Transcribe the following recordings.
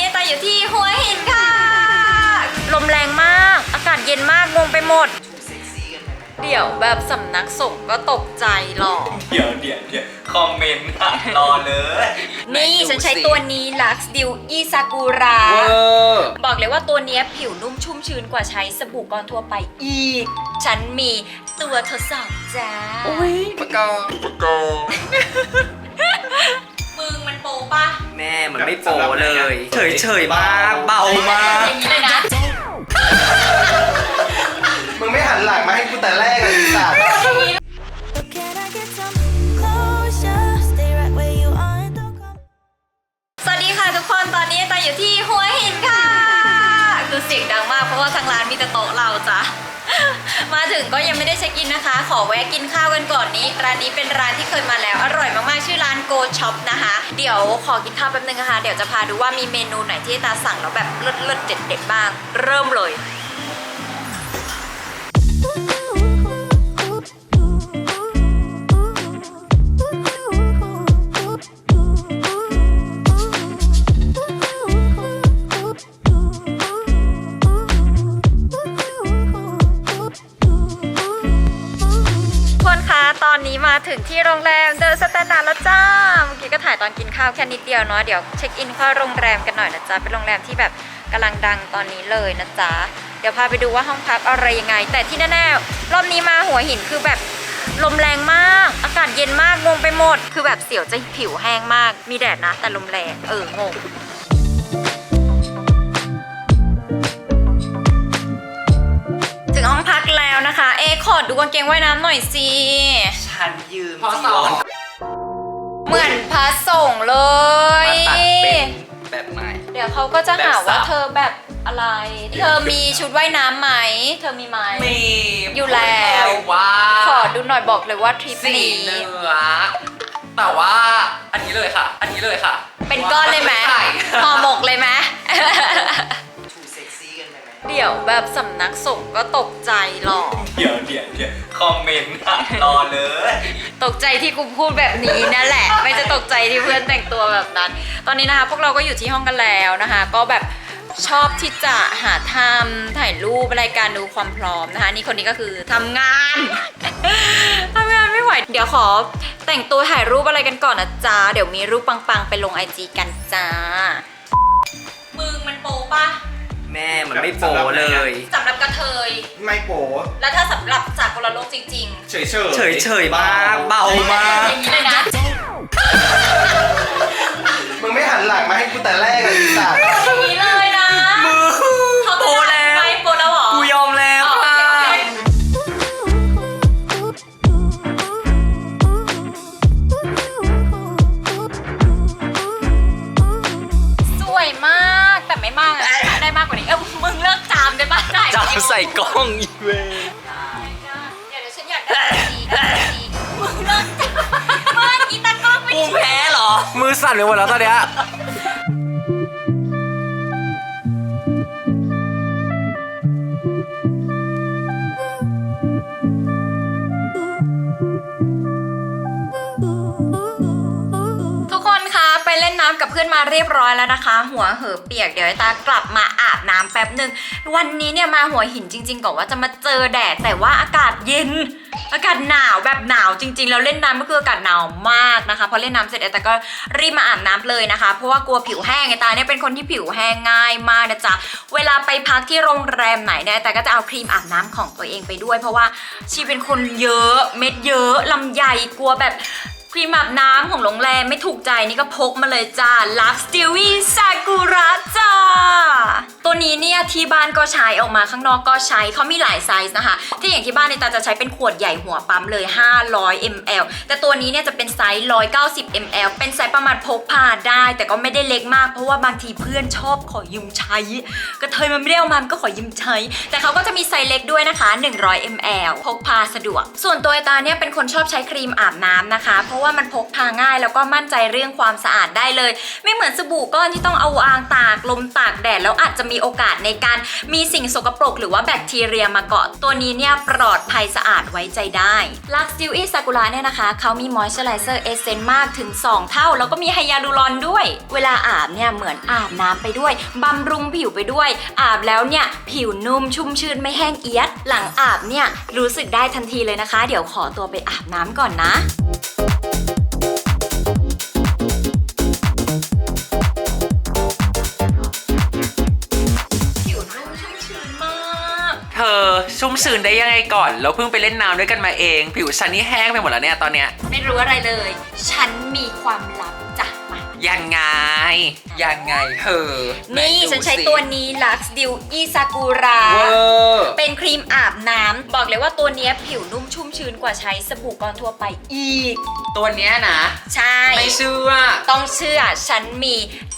นี้ตาอยู่ที่หัวหินค่ะ ลมแรงมาก อากาศเย็นมากงงไปหมด เดี๋ยวแบบสำนักสงฆ์ก็ตกใจหรอก เดี๋ยวเดี๋ยวเดี๋ยวคอมเมนต์ค่ะรอเลยนี่ฉันใช้ตัวนี้ Lux Dew อีซากุระ เวอร์บอกเลยว่าตัวเนี้ยผิวนุ่มชุ่มชื้นกว่าใช้สบู่ก้อนทั่วไปอีก ฉันมีตัวทดสอบจ้าปากกาปากกามึ ม่มันไม่โปเลย เฉยเฉยๆมากเบามาก อย่างนี้เลยนะ มึงไม่หันหลังมาให้กูแต่แรกเลยสัตว์ Can I get some closure? Stay right where you are and don't come. สวัสดีค่ะทุกคน ตอนนี้ตาอยู่ที่หัวหินค่ะ คือเสียงดังมากเพราะว่าทางร้านมีแต่โต๊ะเราจ้ะ มาถึงก็ยังไม่ได้เช็คอินนะคะ ขอแวะกินข้าวกันก่อนนี้ ร้านนี้เป็นร้านที่เคยมาแล้วอร่อยมากๆ ชื่อร้าน Go Shop นะคะ เดี๋ยวขอกินข้าวแป๊บนึงนะคะ เดี๋ยวจะพาดูว่ามีเมนูไหนที่ตาสั่งแล้วแบบเลิศๆเด็ดๆบ้าง เริ่มเลย ถึงที่โรงแรมเดอะสแตนดาร์ดแล้วจ้า เมื่อกี้ก็ถ่ายตอนกินข้าวแค่นิดเดียวเนาะ เดี๋ยวเช็คอินเข้าโรงแรมกันหน่อยนะจ๊ะ เป็นโรงแรมที่แบบกำลังดังตอนนี้เลยนะจ๊ะ เดี๋ยวพาไปดูว่าห้องพักอะไรยังไง แต่ที่แน่ๆรอบนี้มาหัวหินคือแบบลมแรงมาก อากาศเย็นมาก งงไปหมด คือแบบเสียวจะผิวแห้งมาก มีแดดนะ แต่ลมแรง เออ งงถึงห้องพัก แล้วนะคะ เอะขอดูกางเกงว่ายน้ำหน่อยสิ ฉันยืมพอสองเหมือนพระสงฆ์เลยมาตัดเป็นแบบใหม่ เดี๋ยวเขาก็จะหาแบบสับว่าเธอแบบอะไร เธอมีชุดว่ายน้ำไหม เธอมีไหม มีอยู่แล้วว่าขอดูหน่อยบอกเลยว่าทริปสีนี้ เนื้อแต่ว่าอันนี้เลยค่ะ อันนี้เลยค่ะเป็นก้อนเลยไหมใส่ ห่อหมกเลยไหม เดี๋ยวแบบสำนักสงฆ์ก็ตกใจหรอก เดี๋ยวเดี๋ยวเดี๋ยวคอมเมนต์ค่ะรอเลย ตกใจที่กูพูดแบบนี้นั่นแหละ ไม่จะตกใจที่เพื่อนแต่งตัวแบบนั้น ตอนนี้นะคะ พวกเราก็อยู่ที่ห้องกันแล้วนะคะ ก็แบบชอบที่จะหาทำถ่ายรูปรายการดูความพร้อมนะคะ นี่คนนี้ก็คือทำงาน ทำงานไม่ไหว เดี๋ยวขอแต่งตัวถ่ายรูปอะไรกันก่อนนะจ๊ะเดี๋ยวมีรูปปังๆ ไปลงไอจีกันจ้ามึงมันโปปะ แม่มันไม่โปเลย สำหรับกระเทย ไม่โปแล้วถ้าสำหรับจากคนละโลกจริงเฉยเฉยเฉยเฉยๆมากเบาๆมาก อย่างนี้เลยนะ มึงไม่หันหลังมาให้กูแต่แรกเลยสัตว์อย่างนี้เลยนะมือเขาโปจะแล้ได้วไหมโปรแล้วเหรอ กูยอมแล้วอ๋อค่ะ โอเคโอเคสวยมากแต่ไม่มากอะ ใส่กล้องอีเวนเดี๋ยวเดี๋ยวฉันอยากได้ดีได้ดีมึงเลิกจามเมื่อกี้ตากล้องไม่กูช่วยแพ้เหรอ มือสั่นไปหมดแล้วตอนเนี้ย นน้ำกับเพื่อนมาเรียบร้อยแล้วนะคะ หัวเหอเปียกเดี๋ยวไอตากลับมาอาบน้ำแป๊บหนึ่งวันนี้เนี่ยมาหัวหินจริง ๆก่อนว่าจะมาเจอแดดแต่ว่าอากาศเย็น อากาศหนาวแบบหนาวจริง ๆ แล้วเล่นน้ำก็คืออากาศหนาวมากนะคะพอเล่นน้ำเสร็จไอตาก็รีบมาอาบน้ำเลยนะคะ เพราะว่ากลัวผิวแห้งไอตาเนี่ยเป็นคนที่ผิวแห้งง่ายมากนะจ๊ะเวลาไปพักที่โรงแรมไหนเนี่ยแต่ก็จะเอาครีมอาบน้ำของตัวเองไปด้วย เพราะว่าชีเป็นคนเยอะเม็ดเยอะลำใหญ่กลัวแบบ ครีมอาบน้ำของโรงแรมไม่ถูกใจนี่ก็พกมาเลยจ้า Lux Dewy Sakura จ้า ตัวนี้เนี่ยที่บ้านก็ใช้ออกมาข้างนอกก็ใช้เขามีหลายไซส์นะคะ ที่อย่างที่บ้านเนี่ยตาจะใช้เป็นขวดใหญ่หัวปั๊มเลย 500 ml แต่ตัวนี้เนี่ยจะเป็นไซส์ 190 ml เป็นไซส์ประมาณพกพาได้ แต่ก็ไม่ได้เล็กมากเพราะว่าบางทีเพื่อนชอบขอยืมใช้กระเทยมันไม่ได้เอามามันก็ขอยืมใช้ แต่เขาก็จะมีไซส์เล็กด้วยนะคะ 100 ml พกพาสะดวก ส่วนตัวไอตาเนี่ยเป็นคนชอบใช้ครีมอาบน้ำนะคะเพราะว่ามันพกพาง่าย แล้วก็มั่นใจเรื่องความสะอาดได้เลย ไม่เหมือนสบู่ก้อนที่ต้องเอาอ่างตากลมตากแดดแล้วอาจจะมีโอกาสในการมีสิ่งสกปรก หรือว่าแบคทีเรียมาเกาะตัวนี้เนี่ยปลอดภัยสะอาดไว้ใจได้ Lux Dewy Sakura เนี่ยนะคะเขามี Moisturizer Essence มากถึง 2 เท่า แล้วก็มีไฮยาลูรอนด้วย เวลาอาบเนี่ยเหมือนอาบน้ำไปด้วยบำรุงผิวไปด้วย อาบแล้วเนี่ยผิวนุ่มชุ่มชื่นไม่แห้งเอียด หลังอาบเนี่ยรู้สึกได้ทันทีเลยนะคะ เดี๋ยวขอตัวไปอาบน้ำก่อนนะ ชุ่มชื้นได้ยังไงก่อน เราเพิ่งไปเล่นน้ำด้วยกันมาเอง ผิวฉันนี่แห้งไปหมดแล้วเนี่ยตอนเนี้ย ไม่รู้อะไรเลย ฉันมีความลับจ้ะมา ยังไง ยังไงเธอนี่ไหดูฉันใช้สิตัวนี้ Lux Dew e Sakura เวอร์เป็นครีมอาบน้ำ บอกเลยว่าตัวเนี้ยผิวนุ่มชุ่มชื้นกว่าใช้สบู่กอนทั่วไปอีก ตัวเนี้ยนะ ใช่ ไม่เชื่อต้องเชื่อฉันมี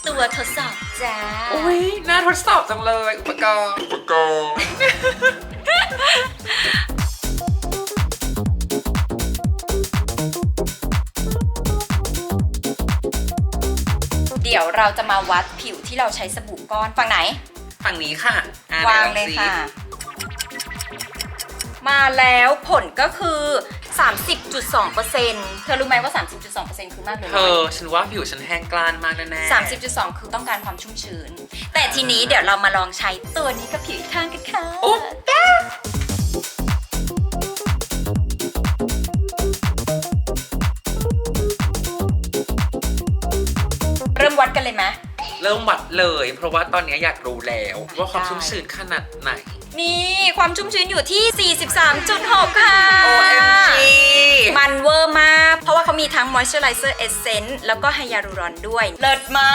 ตัวทดสอบจ้า อุ้ยน่าทดสอบจังเลยอุปกรณ์ อุปกรณ์ เดี๋ยวเราจะมาวัดผิวที่เราใช้สบู่ก้อนฝั่งไหน ฝั่งนี้ค่ะอะวางไหนเลยสิค่ะ มาแล้วผลก็คือ 30.2%เธอรู้ไหมว่า 30.2%คือมากหรือเธน้อยอฉันว่าผิวฉันแห้งกร้านมากแน่ๆ30.2 คือต้องการความชุ่มชื้น แต่ทีนี้เดี๋ยวเรามาลองใช้ตัวนี้กับผิวอีกข้างกันค่ะ โอ้เริ่มวัดกันเลยไหม เริ่มวัดเลย เพราะว่าตอนนี้อยากรู้แล้ว ว่าความชุ่มชื้นขนาดไหน นี่ความชุ่มชื้นอยู่ที่ 43.6 ค่ะ OMG มันเวอร์มาก เพราะว่าเขามีทั้ง moisturizer essence แล้วก็ไฮยาลูรอนด้วย เลิศมา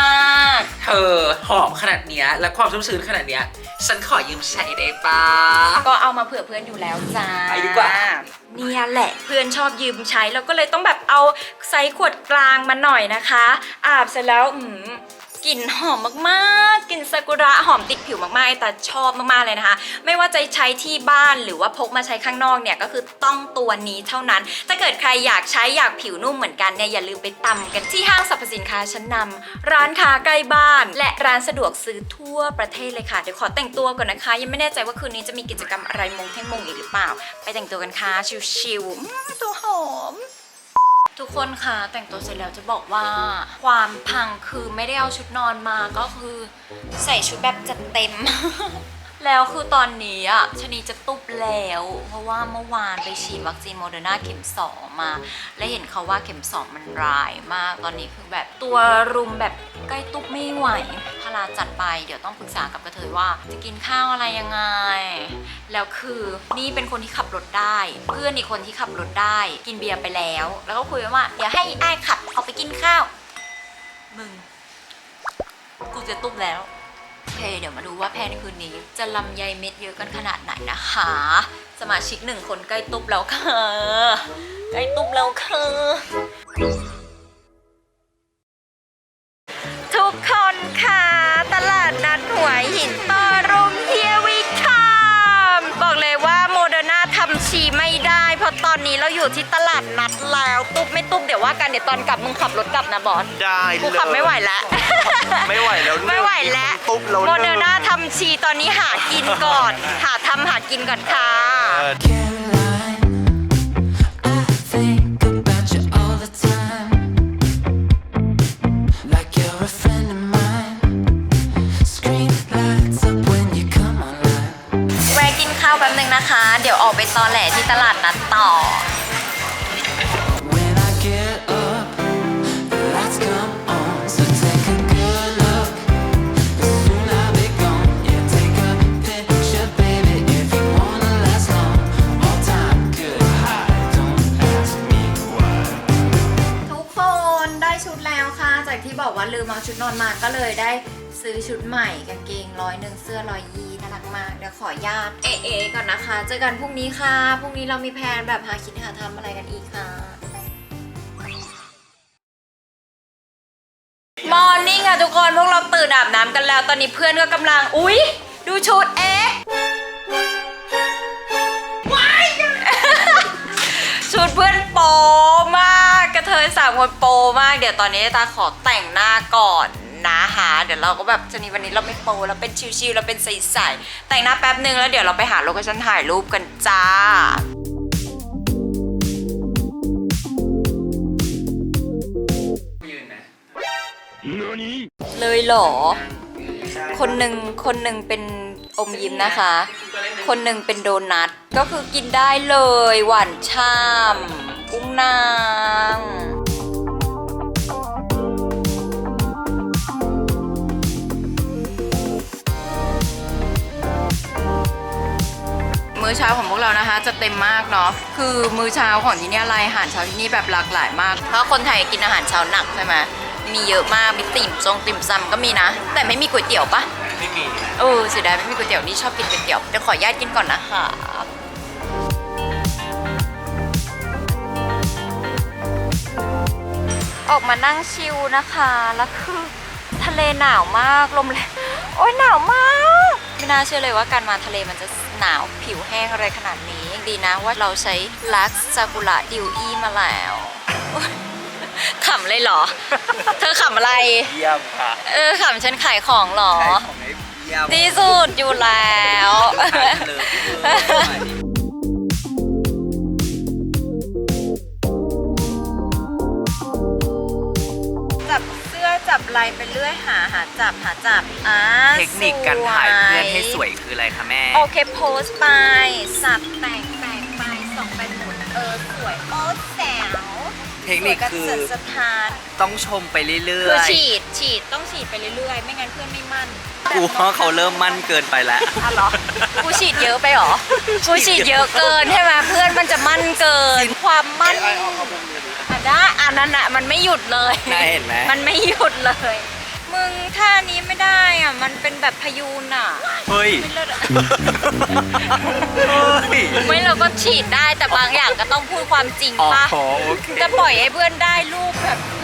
ก เธอหอมขนาดเนี้ย และความชุ่มชื้นขนาดเนี้ย ฉันขอยืมใช้ได้ปะก็เอามาเผื่อเพื่อนอยู่แล้วจ้า ไปดีกว่า เนี่ยแหละเพื่อนชอบยืมใช้แล้วก็เลยต้องแบบเอาไซส์ขวดกลางมาหน่อยนะคะ อาบเสร็จแล้วอืม กลิ่นหอมมากๆ กลิ่นซากุระหอมติดผิวมากๆแต่ชอบมากๆเลยนะคะ ไม่ว่าจะใช้ที่บ้านหรือว่าพกมาใช้ข้างนอกเนี่ยก็คือต้องตัวนี้เท่านั้น ถ้าเกิดใครอยากใช้อยากผิวนุ่มเหมือนกันเนี่ยอย่าลืมไปตำกันที่ห้างสรรพสินค้าชั้นนำร้านค้าใกล้บ้าน และร้านสะดวกซื้อทั่วประเทศเลยค่ะเดี๋ยวขอแต่งตัวก่อนนะคะ ยังไม่แน่ใจว่าคืนนี้จะมีกิจกรรมอะไรมงเท่งมงอีกหรือเปล่า ไปแต่งตัวกันค่ะชิวๆตัวหอม ทุกคนคะแต่งตัวเสร็จแล้วจะบอกว่า ความพังคือไม่ได้เอาชุดนอนมาก็คือใส่ชุดแบบจัดเต็ม แล้วคือตอนนี้อะชนีจะตุบแล้ว เพราะว่าเมื่อวานไปฉีดวัคซีนโมเดอร์นาเข็ม2มา และเห็นเขาว่าเข็ม2มันร้ายมาก ตอนนี้คือแบบตัวรุมแบบ ใกล้ตุ๊บไม่ไหวพาราจัดไปเดี๋ยวต้องปรึกษากับกระเทยว่า จะกินข้าวอะไรยังไง แล้วคือนี่เป็นคนที่ขับรถได้ เพื่อนอีกคนที่ขับรถได้ กินเบียร์ไปแล้ว แล้วก็คุยว่าเดี๋ยวให้ไอ้ายขับออกไปกินข้าว มึง กูจะตุ้มแล้วโอเคเดี๋ยวมาดูว่าแพนคืนนี้ จะลำไยเม็ดเยอะกันขนาดไหนนะคะ สมาชิกหนึ่งคนใกล้ตุ๊บแล้วค่ะ ใกล้ตุ๊บแล้วค่ะ ตุบไม่ตุบเดี๋ยวว่ากันเดี๋ยวตอนกลับมึงขับรถกลับนะบอสได้เลยกูขับไม่ไหวแล้ว ไม่ไหวแล้วไม่ไหวแล้วตุ๊บแล้วโมเดอร์นาทำชีตอนนี้หากินก่อน หาทำหากินก่อนค่ะ Caroline, I think about you all the time. Like you're a friend of mine. Screen lights up when you come online. แวะกินข้าวแป๊บนึงนะคะ เดี๋ยวออกไปตอแหลที่ตลาดนัดต่อ อกว่าลืมเอาชุดนอนมาก็เลยได้ซื้อชุดใหม่กางเกงร้อยหนึ่งเสื้อร้อยยีน่ารักมากเดี๋ยวขอญาตเอเอก่อนนะคะ เจอกันพรุ่งนี้ค่ะพรุ่งนี้เรามีแพลนแบบหาคิดหาทำอะไรกันอีกค่ะมอร์นิ่งอะทุกคนพวกเราตื่นอาบน้ำกันแล้ว ตอนนี้เพื่อนก็กำลังอุ๊ย ดูชุดเอ๊ะชุดเพื่อนโปมากกระ เทยสามคนโปมาก เดี๋ยวตอนนี้ตาขอแต่งหน้าก่อนนะคะเดี๋ยวเราก็แบบชนีวันนี้เราไม่โปรเราเป็นชิวๆเราเป็นใสๆแต่งหน้าแป๊บนึงแล้วเดี๋ยวเราไปหาโลเคชั่นถ่ายรูปกันจ้ายืนนะเลยเหรอ คนหนึ่งคนหนึ่งเป็นอมยิ้มนะคะ คนหนึ่งเป็นโดนัท ก็คือกินได้เลย หวานช่ำกุ้งนาง มื้อเช้าของพวกเรานะคะ จะเต็มมากเนาะคือมื้อเช้าของที่เนี่ยรายอาหารเช้าที่นี่แบบหลากหลายมาก เพราะคนไทยกินอาหารเช้าหนักใช่ไหมมีเยอะมากมีติ่มซงติ่มซำก็มีนะ แต่ไม่มีก๋วยเตี๋ยวปะไม่มีเออเสียดายไม่มีก๋วยเตี๋ยวนี่ชอบกินก๋วยเตี๋ยวเดี๋ยวขออนุญาตกินก่อนนะคะออกมานั่งชิลนะคะ แล้วคือทะเลหนาวมากลมแรงโอ๊ยหนาวมาก ไม่น่าเชื่อเลยว่าการมาทะเลมันจะหนาวผิวแห้งอะไรขนาดนี้ยังดีนะว่าเราใช้ลักซากุระดิวอี้มาแล้วโอ๊ยขำเลยเหรอ เธอขำอะไร เยี่ยมค่ะ เออขำฉันขายของเหรอของไอ้เยี่ยมที่สุดอยู่แล้ว เสื้อจับลายไปเรื่อยหาหาจับหาจับอ่าเทคนิคการถ่ายเพื่อนให้สวยคืออะไรคะแม่ โอเคโพสต์ไป สับแต่งแต่งไปส่องไปหมุนเออสวยโอ้แสวเทคนิคคือสวยกระเจิดสะท้านต้องชมไปเรื่คืออยฉีดฉีดต้องฉีดไปเรื่อยๆ ไม่งั้นเพื่อนไม่มั่นๆกูว่าเขาเริ่มมั่นเกินไปแล้วอะเหรอกูฉีดเยอะไปเหรอกูฉีดเยอะเกินใช่ไหมเพื่อนมันจะมั่นเกิน ความมั่น อะได้อันนั้นอะมันไม่หยุดเลยน่าเห็นไหมมันไม่หยุดเลย มึงท่านี้ไม่ได้อะมันเป็นแบบพยูนอะเฮ้ยไม่เลิศอะเฮ้ยไม่เราก็ฉีดได้แต่บางอย่างก็ต้องพูดความจริงอ๋อปะโอเค จะปล่อยให้เพื่อนได้รูปแบบพ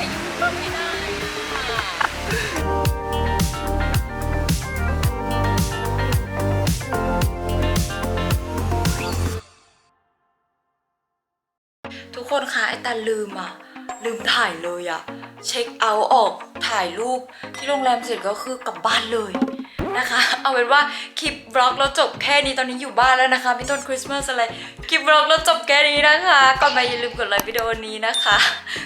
คนคะไอตาลืมอะ ลืมถ่ายเลยอะ เช็คเอาท์ออกถ่ายรูปที่โรงแรมเสร็จก็คือกลับบ้านเลยนะคะ เอาเป็นว่าคลิปบล็อกเราจบแค่นี้ตอนนี้อยู่บ้านแล้วนะคะพี่ต้นคริสต์มาสอะไรคลิปบล็อกเราจบแค่นี้นะคะก่อนไปอย่าลืมกดไลค์วิดีโอนี้นะคะ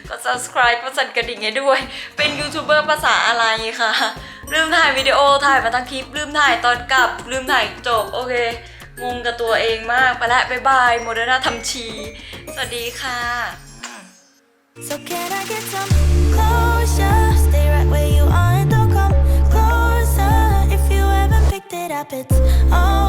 กด subscribe กดสั่นกระดิ่งให้ด้วย เป็นยูทูบเบอร์ภาษาอะไรคะลืมถ่ายวิดีโอถ่ายมาทั้งคลิปลืมถ่ายตอนกลับลืมถ่ายจบโอเค งงกับตัวเองมากไปละบ๊ายบายโมเดอร์นาทำชี สวัสดีค่ะ So can I get some closure? Stay right where you are and don't come closer. If you haven't picked it up, it's all.